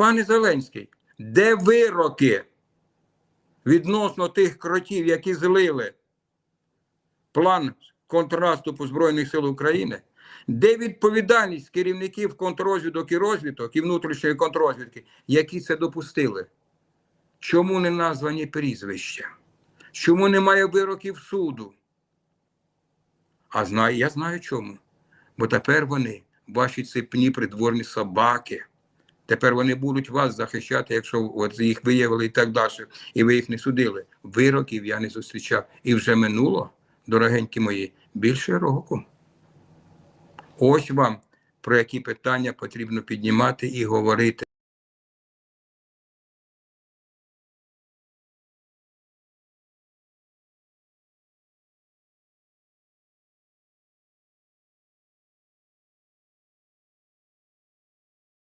Пане Зеленський, де вироки відносно тих кротів, які злили план контрнаступу Збройних сил України? Де відповідальність керівників контррозвідок і розвідок і внутрішньої контррозвідки, які це допустили? Чому не названі прізвища? Чому немає вироків суду? А знаю, я знаю чому. Бо тепер вони, ваші цепні придворні собаки, тепер вони будуть вас захищати, якщо от їх виявили і так далі, і ви їх не судили. Вироків я не зустрічав. І вже минуло, дорогенькі мої, більше року. Ось вам про які питання потрібно піднімати і говорити.